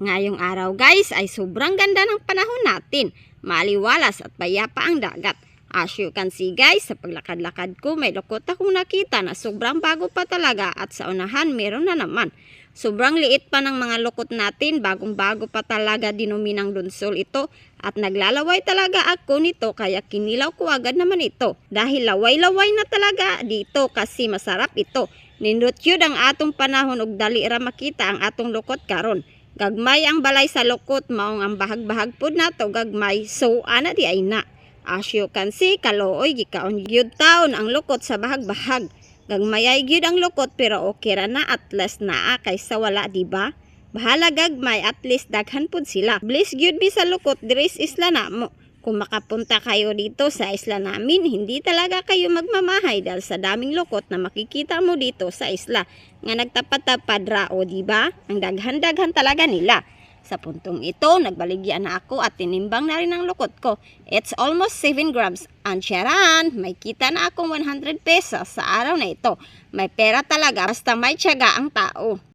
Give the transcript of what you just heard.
Ngayong araw guys ay sobrang ganda ng panahon natin. Maliwalas at payapa ang dagat. As you can see guys, sa paglakad-lakad ko may lukot akong nakita na sobrang bago pa talaga at sa unahan meron na naman. Sobrang liit pa ng mga lukot natin, bagong bago pa talaga dinumi ng lunsol ito at naglalaway talaga ako nito kaya kinilaw ko agad naman ito. Dahil laway-laway na talaga dito kasi masarap ito. Nindot yun ang atong panahon ug dali ra makita ang atong lukot karon. Gagmay ang balay sa lukot maong ang bahag-bahag pud nato gagmay so ana di ay na. As you can see, kalooy gikaon gyud taon ang lukot sa bahag-bahag. Gagmayay gyud ang lukot pero okay ra na at least naa kaysa wala di ba? Bahala gagmay at least daghan pud sila. Bliss gyud mi sa lukot diris isla na mo. Kung makapunta kayo dito sa isla namin, hindi talaga kayo magmamahay dahil sa daming lukot na makikita mo dito sa isla nga nagtapad-tapad ra o di ba? Ang daghan-daghan talaga nila. Sa puntong ito, nagbaligyan na ako at tinimbang na rin ang lukot ko. It's almost 7 grams. Ang tiyaran, may kita na akong 100 pesos sa araw na ito. May pera talaga basta may tiyaga ang tao.